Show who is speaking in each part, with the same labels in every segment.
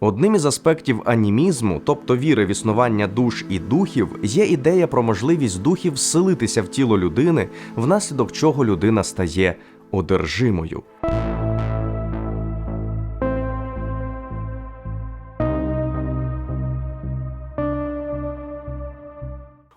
Speaker 1: Одним із аспектів анімізму, тобто віри в існування душ і духів, є ідея про можливість духів вселитися в тіло людини, внаслідок чого людина стає одержимою.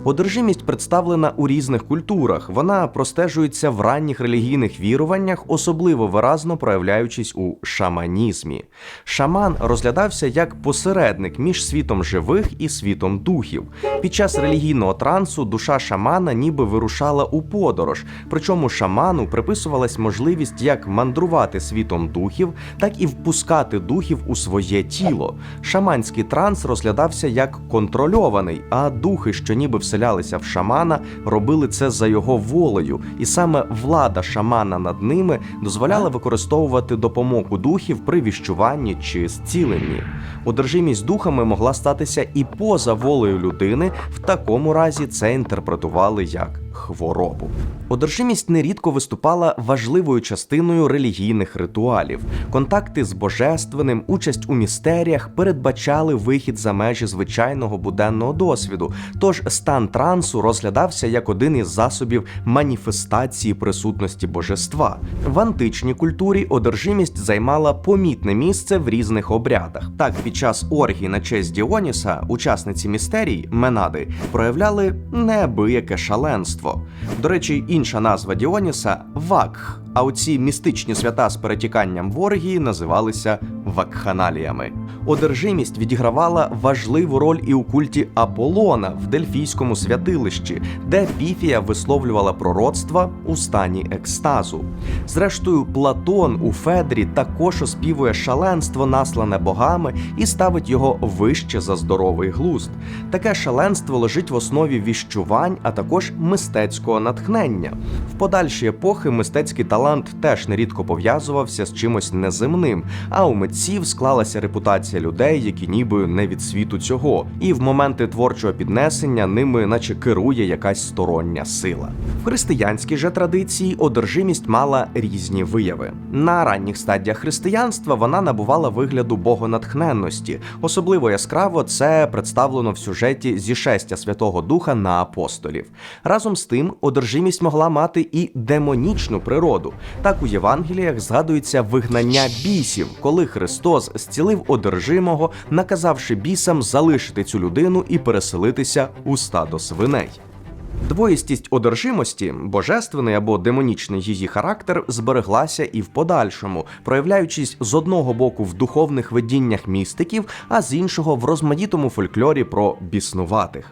Speaker 1: Одержимість представлена у різних культурах. Вона простежується в ранніх релігійних віруваннях, особливо виразно проявляючись у шаманізмі. Шаман розглядався як посередник між світом живих і світом духів. Під час релігійного трансу душа шамана ніби вирушала у подорож. Причому шаману приписувалась можливість як мандрувати світом духів, так і впускати духів у своє тіло. Шаманський транс розглядався як контрольований, а духи, що ніби вселялися в шамана, робили це за його волею, і саме влада шамана над ними дозволяла використовувати допомогу духів при віщуванні чи зціленні. Одержимість духами могла статися і поза волею людини. В такому разі це інтерпретували як хворобу. Одержимість нерідко виступала важливою частиною релігійних ритуалів. Контакти з божественним, участь у містеріях передбачали вихід за межі звичайного буденного досвіду. Тож стан трансу розглядався як один із засобів маніфестації присутності божества. В античній культурі одержимість займала помітне місце в різних обрядах. Так, під час оргії на честь Діоніса учасниці містерій Менади проявляли неабияке шаленство. До речі, інша назва Діоніса Вакх. А оці містичні свята з перетіканням в оргії називалися вакханаліями. Одержимість відігравала важливу роль і у культі Аполлона в Дельфійському святилищі, де Піфія висловлювала пророцтва у стані екстазу. Зрештою, Платон у Федрі також оспівує шаленство, наслане богами, і ставить його вище за здоровий глузд. Таке шаленство лежить в основі віщувань, а також мистецького натхнення. В подальші епохи мистецький талант теж нерідко пов'язувався з чимось неземним, а у митців склалася репутація людей, які ніби не від світу цього, і в моменти творчого піднесення ними, наче керує якась стороння сила. В християнській же традиції одержимість мала різні вияви. На ранніх стадіях християнства вона набувала вигляду богонатхненності. Особливо яскраво це представлено в сюжеті зішестя Святого Духа на апостолів. Разом з тим, одержимість могла мати і демонічну природу. Так у Євангеліях згадується вигнання бісів, коли Христос зцілив одержимого, наказавши бісам залишити цю людину і переселитися у стадо свиней. Двоїстість одержимості, божественний або демонічний її характер, збереглася і в подальшому, проявляючись з одного боку в духовних видіннях містиків, а з іншого в розмаїтому фольклорі про біснуватих.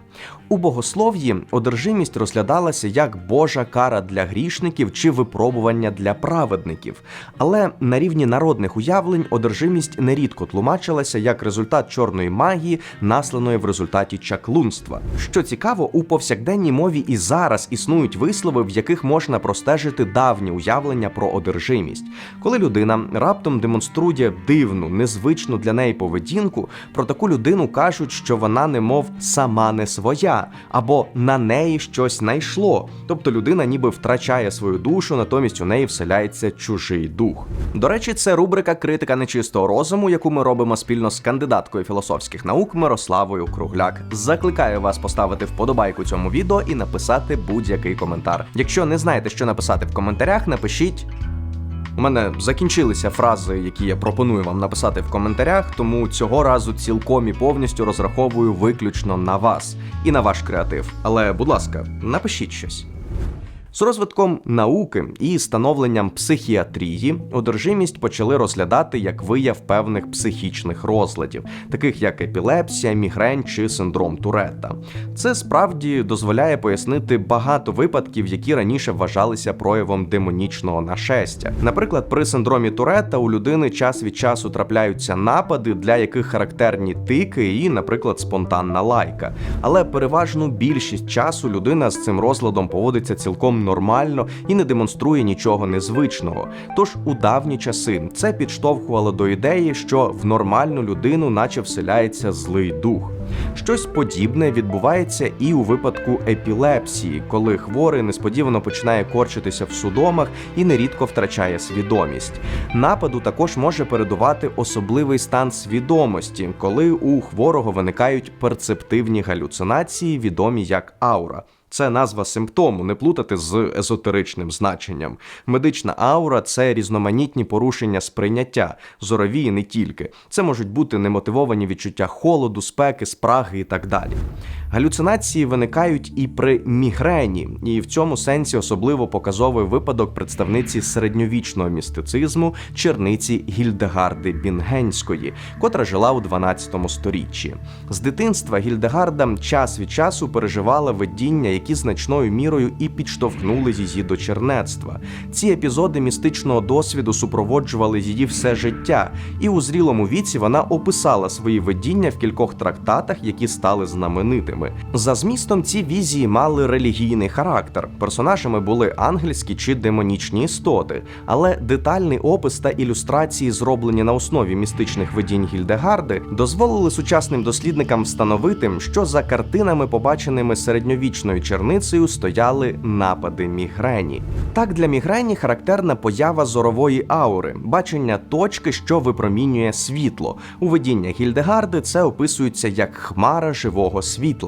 Speaker 1: У богослов'ї одержимість розглядалася як божа кара для грішників чи випробування для праведників. Але на рівні народних уявлень одержимість нерідко тлумачилася як результат чорної магії, насланої в результаті чаклунства. Що цікаво, у повсякденній мові і зараз існують вислови, в яких можна простежити давні уявлення про одержимість. Коли людина раптом демонструє дивну, незвичну для неї поведінку, про таку людину кажуть, що вона немов сама не своя, або на неї щось найшло. Тобто людина ніби втрачає свою душу, натомість у неї вселяється чужий дух. До речі, це рубрика Критика нечистого розуму, яку ми робимо спільно з кандидаткою філософських наук Мирославою Кругляк. Закликаю вас поставити вподобайку цьому відео і написати будь-який коментар. Якщо не знаєте, що написати в коментарях, напишіть. У мене закінчилися фрази, які я пропоную вам написати в коментарях, тому цього разу цілком і повністю розраховую виключно на вас і на ваш креатив. Але, будь ласка, напишіть щось. З розвитком науки і становленням психіатрії одержимість почали розглядати як вияв певних психічних розладів, таких як епілепсія, мігрень чи синдром Туретта. Це справді дозволяє пояснити багато випадків, які раніше вважалися проявом демонічного нашестя. Наприклад, при синдромі Туретта у людини час від часу трапляються напади, для яких характерні тики і, наприклад, спонтанна лайка. Але переважну більшість часу людина з цим розладом поводиться цілком нормально і не демонструє нічого незвичного. Тож у давні часи це підштовхувало до ідеї, що в нормальну людину, наче вселяється злий дух. Щось подібне відбувається і у випадку епілепсії, коли хворий несподівано починає корчитися в судомах і нерідко втрачає свідомість. Нападу також може передувати особливий стан свідомості, коли у хворого виникають перцептивні галюцинації, відомі як аура. Це назва симптому, не плутати з езотеричним значенням. Медична аура це різноманітні порушення сприйняття, зорові і не тільки. Це можуть бути немотивовані відчуття холоду, спеки, спраги і так далі. Галюцинації виникають і при мігрені, і в цьому сенсі особливо показовий випадок представниці середньовічного містицизму черниці Гільдегарди Бінгенської, котра жила у 12 сторіччі. З дитинства Гільдегарда час від часу переживала видіння, які значною мірою і підштовхнули її до чернецтва. Ці епізоди містичного досвіду супроводжували її все життя, і у зрілому віці вона описала свої видіння в кількох трактатах, які стали знаменитими. За змістом, ці візії мали релігійний характер. Персонажами були ангельські чи демонічні істоти, але детальний опис та ілюстрації, зроблені на основі містичних видінь Гільдегарди, дозволили сучасним дослідникам встановити, що за картинами, побаченими середньовічною черницею, стояли напади мігрені. Так для мігрені характерна поява зорової аури, бачення точки, що випромінює світло. У видіннях Гільдегарди це описується як хмара живого світла.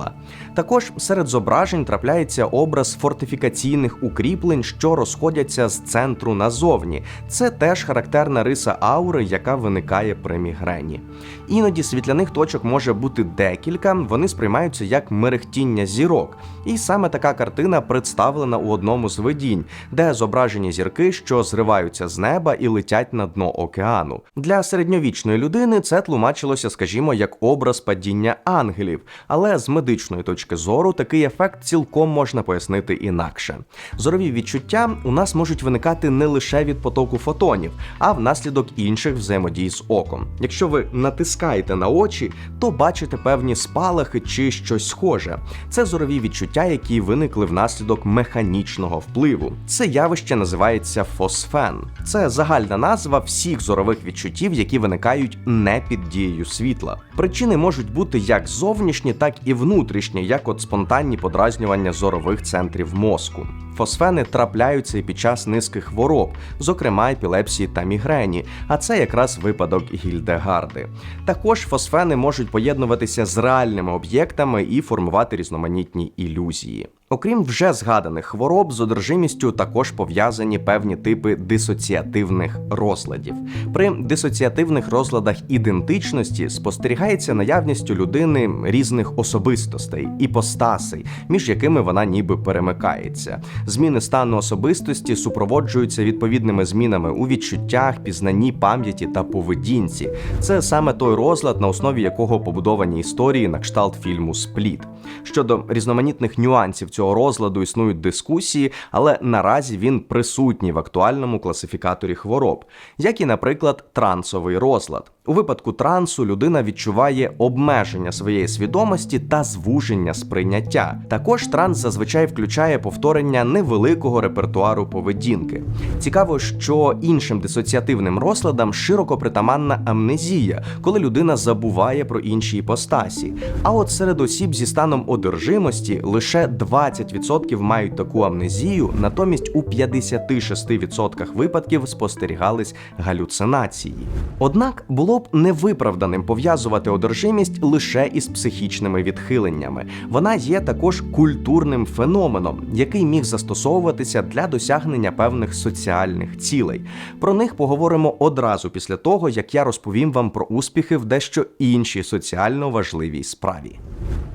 Speaker 1: Також серед зображень трапляється образ фортифікаційних укріплень, що розходяться з центру назовні. Це теж характерна риса аури, яка виникає при мігрені. Іноді світляних точок може бути декілька, вони сприймаються як мерехтіння зірок. І саме така картина представлена у одному з видінь, де зображені зірки, що зриваються з неба і летять на дно океану. Для середньовічної людини це тлумачилося, скажімо, як образ падіння ангелів, але з медичної точки зору такий ефект цілком можна пояснити інакше. Зорові відчуття у нас можуть виникати не лише від потоку фотонів, а внаслідок інших взаємодій з оком. Якщо ви натискаєте на очі, то бачите певні спалахи чи щось схоже. Це зорові відчуття, які виникли внаслідок механічного впливу. Це явище називається фосфен. Це загальна назва всіх зорових відчуттів, які виникають не під дією світла. Причини можуть бути як зовнішні, так і внутрішні, як от спонтанні подразнювання зорових центрів мозку. Фосфени трапляються і під час низки хвороб, зокрема епілепсії та мігрені, а це якраз випадок Гільдегарди. Також фосфени можуть поєднуватися з реальними об'єктами і формувати різноманітні ілюзії. Окрім вже згаданих хвороб, з одержимістю також пов'язані певні типи дисоціативних розладів. При дисоціативних розладах ідентичності спостерігається наявність у людини різних особистостей, іпостасей, між якими вона ніби перемикається. Зміни стану особистості супроводжуються відповідними змінами у відчуттях, пізнанні, пам'яті та поведінці. Це саме той розлад, на основі якого побудовані історії на кшталт фільму Спліт. Щодо різноманітних нюансів цього розладу існують дискусії, але наразі він присутній в актуальному класифікаторі хвороб, як і, наприклад, трансовий розлад. У випадку трансу людина відчуває обмеження своєї свідомості та звуження сприйняття. Також транс зазвичай включає повторення невеликого репертуару поведінки. Цікаво, що іншим дисоціативним розладам широко притаманна амнезія, коли людина забуває про інші іпостасі. А от серед осіб зі станом одержимості лише 20% мають таку амнезію, натомість у 56% випадків спостерігались галюцинації. Однак б невиправданим пов'язувати одержимість лише із психічними відхиленнями. Вона є також культурним феноменом, який міг застосовуватися для досягнення певних соціальних цілей. Про них поговоримо одразу після того, як я розповім вам про успіхи в дещо іншій соціально важливій справі.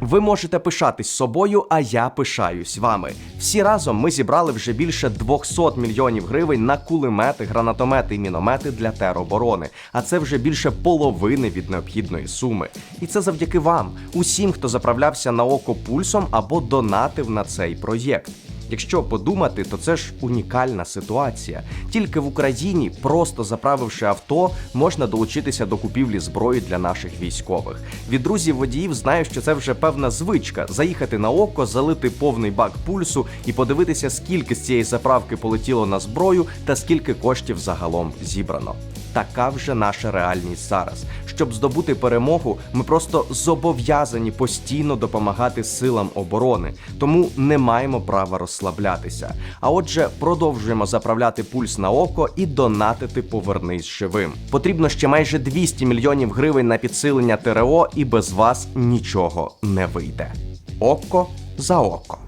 Speaker 1: Ви можете пишатись собою, а я пишаюсь вами. Всі разом ми зібрали вже більше 200 мільйонів гривень на кулемети, гранатомети і міномети для тероборони. А це вже більше половини від необхідної суми. І це завдяки вам, усім, хто заправлявся на око пульсом або донатив на цей проєкт. Якщо подумати, то це ж унікальна ситуація. Тільки в Україні, просто заправивши авто, можна долучитися до купівлі зброї для наших військових. Від друзів водіїв знаю, що це вже певна звичка: заїхати на око, залити повний бак пульсу і подивитися, скільки з цієї заправки полетіло на зброю та скільки коштів загалом зібрано. Така вже наша реальність зараз. Щоб здобути перемогу, ми просто зобов'язані постійно допомагати силам оборони, тому не маємо права розслаблятися. А отже, продовжуємо заправляти пульс на око і донатити повернись живим. Потрібно ще майже 200 мільйонів гривень на підсилення ТРО, і без вас нічого не вийде. Око за око.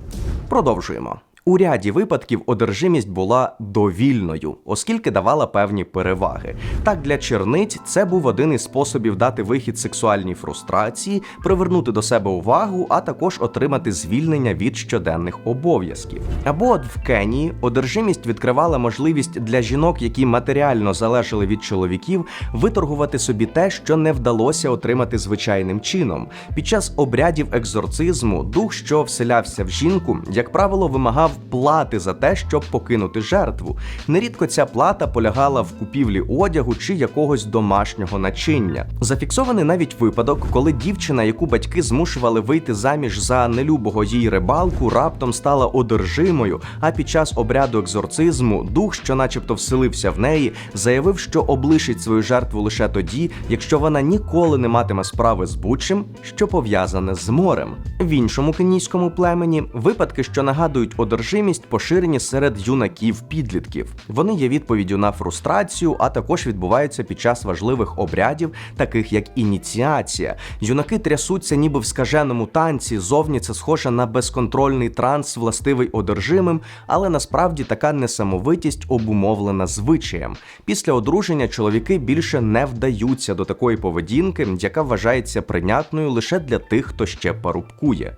Speaker 1: Продовжуємо. У ряді випадків одержимість була довільною, оскільки давала певні переваги. Так для черниць це був один із способів дати вихід сексуальній фрустрації, привернути до себе увагу, а також отримати звільнення від щоденних обов'язків. Або от в Кенії одержимість відкривала можливість для жінок, які матеріально залежали від чоловіків, виторгувати собі те, що не вдалося отримати звичайним чином. Під час обрядів екзорцизму дух, що вселявся в жінку, як правило, вимагав плати за те, щоб покинути жертву. Нерідко ця плата полягала в купівлі одягу чи якогось домашнього начиння. Зафіксований навіть випадок, коли дівчина, яку батьки змушували вийти заміж за нелюбого їй рибалку, раптом стала одержимою. А під час обряду екзорцизму дух, що, начебто, вселився в неї, заявив, що облишить свою жертву лише тоді, якщо вона ніколи не матиме справи з будь-чим, що пов'язане з морем. В іншому кенійському племені випадки, що нагадують одержимість, поширені серед юнаків-підлітків. Вони є відповіддю на фрустрацію, а також відбуваються під час важливих обрядів, таких як ініціація. Юнаки трясуться, ніби в скаженому танці. Зовні це схоже на безконтрольний транс, властивий одержимим, але насправді така несамовитість обумовлена звичаєм. Після одруження чоловіки більше не вдаються до такої поведінки, яка вважається прийнятною лише для тих, хто ще парубкує.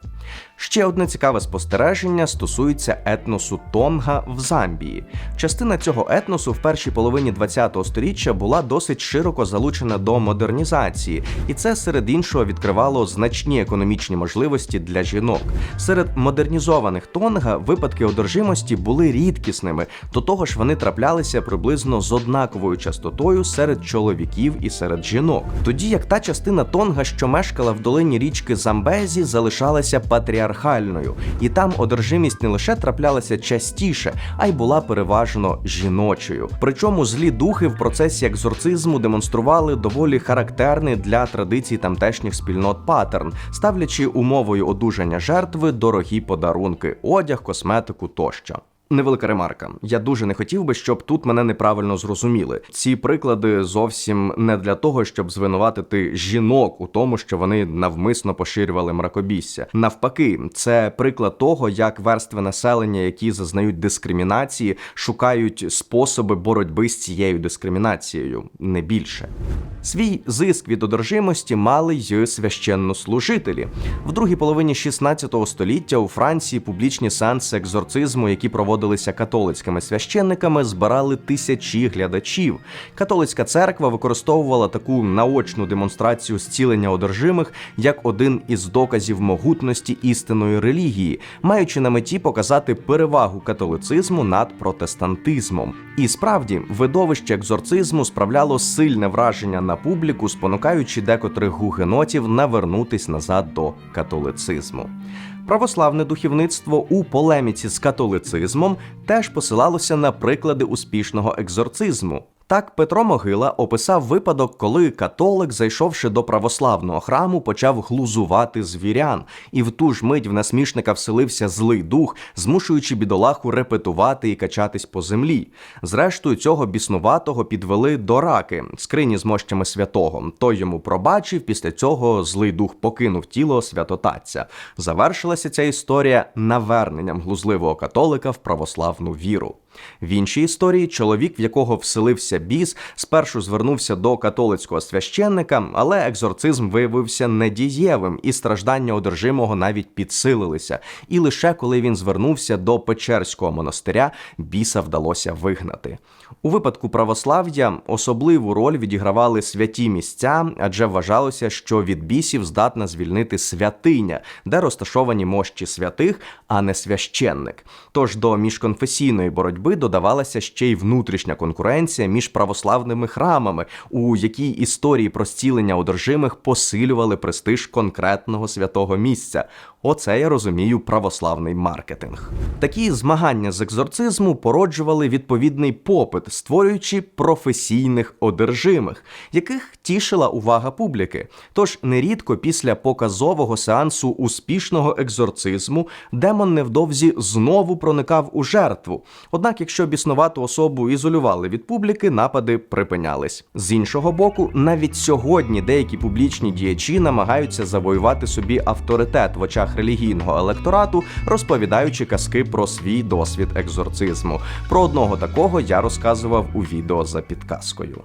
Speaker 1: Ще одне цікаве спостереження стосується етносу Тонга в Замбії. Частина цього етносу в першій половині ХХ століття була досить широко залучена до модернізації, і це серед іншого відкривало значні економічні можливості для жінок. Серед модернізованих Тонга випадки одержимості були рідкісними, до того ж вони траплялися приблизно з однаковою частотою серед чоловіків і серед жінок. Тоді як та частина Тонга, що мешкала в долині річки Замбезі, залишалася патріархальною, і там одержимість не лише траплялася частіше, а й була переважно жіночою. Причому злі духи в процесі екзорцизму демонстрували доволі характерний для традицій тамтешніх спільнот паттерн, ставлячи умовою одужання жертви дорогі подарунки, одяг, косметику тощо. Невелика ремарка. Я дуже не хотів би, щоб тут мене неправильно зрозуміли. Ці приклади зовсім не для того, щоб звинуватити жінок у тому, що вони навмисно поширювали мракобісся. Навпаки, це приклад того, як верстви населення, які зазнають дискримінації, шукають способи боротьби з цією дискримінацією, не більше. Свій зиск від одержимості мали й священнослужителі. В другій половині 16 століття у Франції публічні сеанси екзорцизму, які проводилися католицькими священниками, збирали тисячі глядачів. Католицька церква використовувала таку наочну демонстрацію зцілення одержимих як один із доказів могутності істинної релігії, маючи на меті показати перевагу католицизму над протестантизмом. І справді, видовище екзорцизму справляло сильне враження на публіку, спонукаючи декотрих гугенотів навернутись назад до католицизму. Православне духовництво у полеміці з католицизмом теж посилалося на приклади успішного екзорцизму. Так Петро Могила описав випадок, коли католик, зайшовши до православного храму, почав глузувати звірян, і в ту ж мить в насмішника вселився злий дух, змушуючи бідолаху репетувати і качатись по землі. Зрештою, цього біснуватого підвели до раки, скрині з мощами святого. Той йому пробачив. Після цього злий дух покинув тіло святотатця. Завершилася ця історія наверненням глузливого католика в православну віру. В іншій історії чоловік, в якого вселився біс, спершу звернувся до католицького священника, але екзорцизм виявився недієвим, і страждання одержимого навіть підсилилися. І лише коли він звернувся до Печерського монастиря, біса вдалося вигнати. У випадку православ'я особливу роль відігравали святі місця, адже вважалося, що від бісів здатна звільнити святиня, де розташовані мощі святих, а не священник. Тож до міжконфесійної боротьби додавалася ще й внутрішня конкуренція між православними храмами, у якій історії про зцілення одержимих посилювали престиж конкретного святого місця. Оце я розумію православний маркетинг. Такі змагання з екзорцизму породжували відповідний попит, створюючи професійних одержимих, яких тішила увага публіки. Тож нерідко після показового сеансу успішного екзорцизму демон невдовзі знову проникав у жертву. Однак, якщо біснувату особу ізолювали від публіки, напади припинялись. З іншого боку, навіть сьогодні деякі публічні діячі намагаються завоювати собі авторитет в очах релігійного електорату, розповідаючи казки про свій досвід екзорцизму. Про одного такого я розказував у відео за підказкою.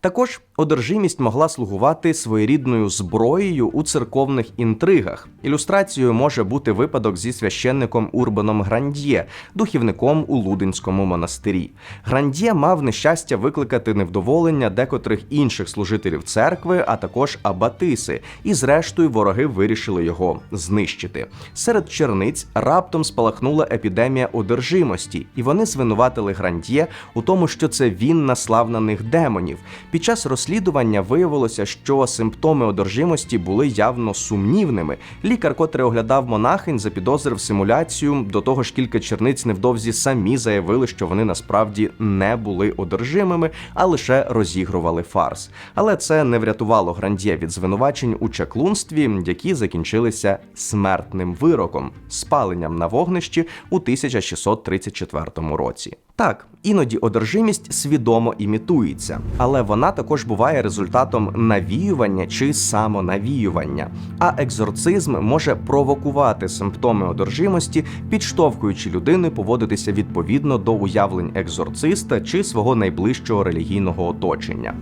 Speaker 1: Також одержимість могла слугувати своєрідною зброєю у церковних інтригах. Ілюстрацією може бути випадок зі священником Урбаном Грандьє, духівником у Лудинському монастирі. Грандьє мав нещастя викликати невдоволення декотрих інших служителів церкви, а також абатиси, і зрештою вороги вирішили його знищити. Серед черниць раптом спалахнула епідемія одержимості, і вони звинуватили Грандьє у тому, що це він наслав на них демонів. Під час розслідування виявилося, що симптоми одержимості були явно сумнівними. Лікар, котрий оглядав монахинь, запідозрив симуляцію. До того ж, кілька черниць невдовзі самі заявили, що вони насправді не були одержимими, а лише розігрували фарс. Але це не врятувало Грандє від звинувачень у чаклунстві, які закінчилися смертним вироком спаленням на вогнищі у 1634 році. Так, іноді одержимість свідомо імітується, але вона також буває результатом навіювання чи самонавіювання. А екзорцизм може провокувати симптоми одержимості, підштовхуючи людини поводитися відповідно до уявлень екзорциста чи свого найближчого релігійного оточення.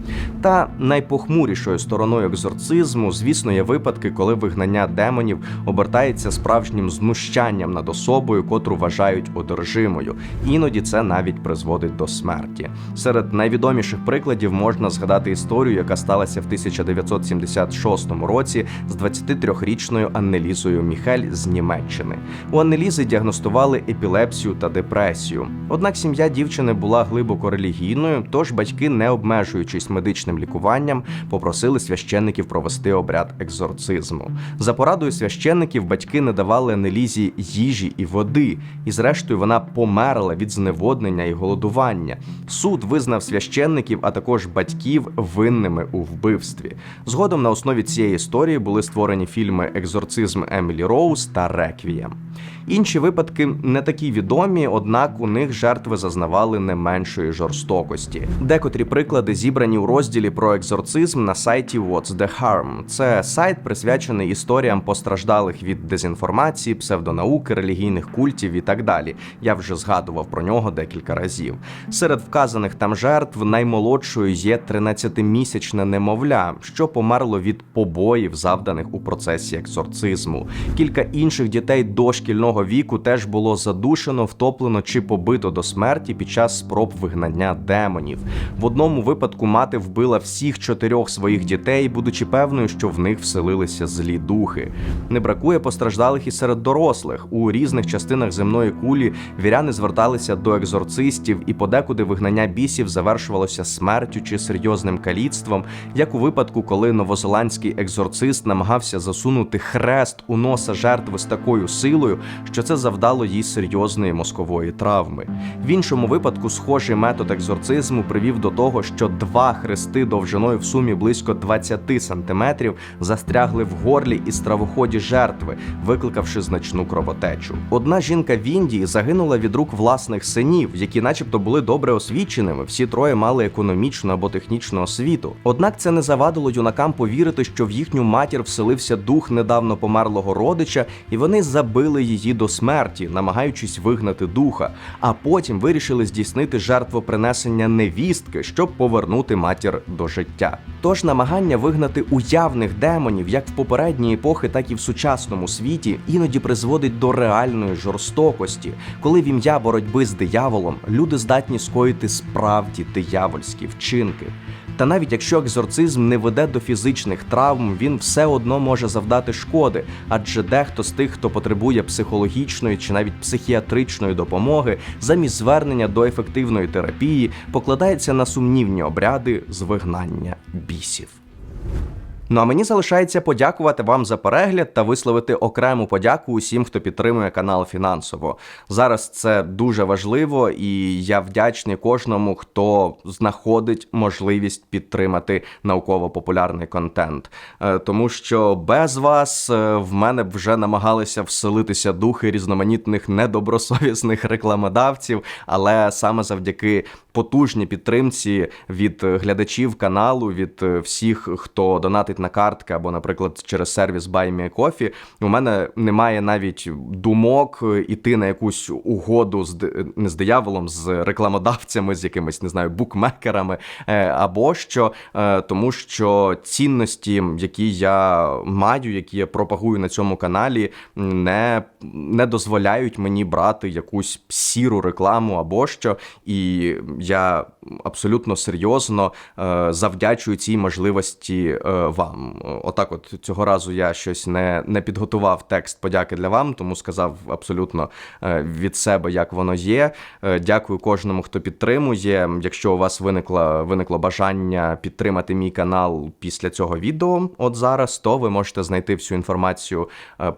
Speaker 1: Та найпохмурішою стороною екзорцизму, звісно, є випадки, коли вигнання демонів обертається справжнім знущанням над особою, котру вважають одержимою. Іноді це навіть призводить до смерті. Серед найвідоміших прикладів можна згадати історію, яка сталася в 1976 році з 23-річною Аннелізою Міхель з Німеччини. У Аннелізи діагностували епілепсію та депресію. Однак сім'я дівчини була глибоко релігійною, тож батьки, не обмежуючись медичним лікуванням, попросили священників провести обряд екзорцизму. За порадою священників батьки не давали Анелізі їжі і води, і зрештою вона померла від зневоднення і голодування. Суд визнав священників, а також батьків винними у вбивстві. Згодом на основі цієї історії були створені фільми Екзорцизм Емілі Роуз та Реквієм. Інші випадки не такі відомі, однак у них жертви зазнавали не меншої жорстокості. Декотрі приклади зібрані у розділі про екзорцизм на сайті What's the Harm. Це сайт присвячений історіям постраждалих від дезінформації, псевдонауки, релігійних культів і так далі. Я вже згадував про нього декілька разів. Серед вказаних там жертв наймолодшою є 13-місячне немовля, що померло від побоїв, завданих у процесі екзорцизму. Кілька інших дітей дошкільного віку теж було задушено, втоплено чи побито до смерті під час спроб вигнання демонів. В одному випадку мати вбила всіх чотирьох своїх дітей, будучи певною, що в них вселилися злі духи. Не бракує постраждалих і серед дорослих. У різних частинах земної кулі віряни зверталися до екзорцистів, і подекуди вигнання бісів завершувалося смертю чи серйозним каліцтвом, як у випадку, коли новозеландський екзорцист намагався засунути хрест у носа жертви з такою силою, що це завдало їй серйозної мозкової травми. В іншому випадку схожий метод екзорцизму привів до того, що два хрести довжиною в сумі близько 20 сантиметрів застрягли в горлі і стравоході жертви, викликавши значну кровотечу. Одна жінка в Індії загинула від рук власних синів, які, начебто, були добре освіченими. Всі троє мали економічну або технічну освіту. Однак це не завадило юнакам повірити, що в їхню матір вселився дух недавно померлого родича, і вони забили її до смерті, намагаючись вигнати духа. А потім вирішили здійснити жертвопринесення невістки, щоб повернути матір до життя. Тож намагання вигнати уявних демонів, як в попередні епохи, так і в сучасному світі, іноді призводить до реальної жорстокості, коли в ім'я боротьби з дияволом люди здатні скоїти справді диявольські вчинки. Та навіть якщо екзорцизм не веде до фізичних травм, він все одно може завдати шкоди, адже дехто з тих, хто потребує психологічної чи навіть психіатричної допомоги, замість звернення до ефективної терапії покладається на сумнівні обряди з вигнання бісів. Ну а мені залишається подякувати вам за перегляд та висловити окрему подяку усім, хто підтримує канал фінансово. Зараз це дуже важливо, і я вдячний кожному, хто знаходить можливість підтримати науково-популярний контент. Е, Тому що без вас е, в мене б вже намагалися вселитися духи різноманітних недобросовісних рекламодавців, але саме завдяки потужній підтримці від е, глядачів каналу, від всіх, хто донатить на картки або, наприклад, через сервіс Buy Me Coffee, у мене немає навіть думок е, іти на якусь угоду з не з дияволом, з рекламодавцями, з якимись не знаю, букмекерами, е, або що, е, тому що цінності, які я маю, які я пропагую на цьому каналі, не, не дозволяють мені брати якусь сіру рекламу або що. І я абсолютно серйозно е, завдячую цій можливості е, вам. Отак, от цього разу я щось не, не підготував текст подяки для вам, тому сказав абсолютно е, від себе, як воно є. Дякую кожному, хто підтримує. Якщо у вас виникло, виникло бажання підтримати мій канал після цього відео, от зараз, то ви можете знайти всю інформацію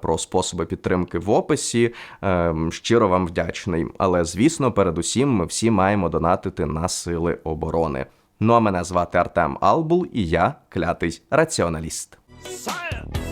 Speaker 1: про способи підтримки в описі. Е, Щиро вам вдячний. Але звісно, передусім, ми всі маємо донатити на сили оборони. Ну а мене звати Артем Албул, і я клятий раціоналіст.
Speaker 2: Science!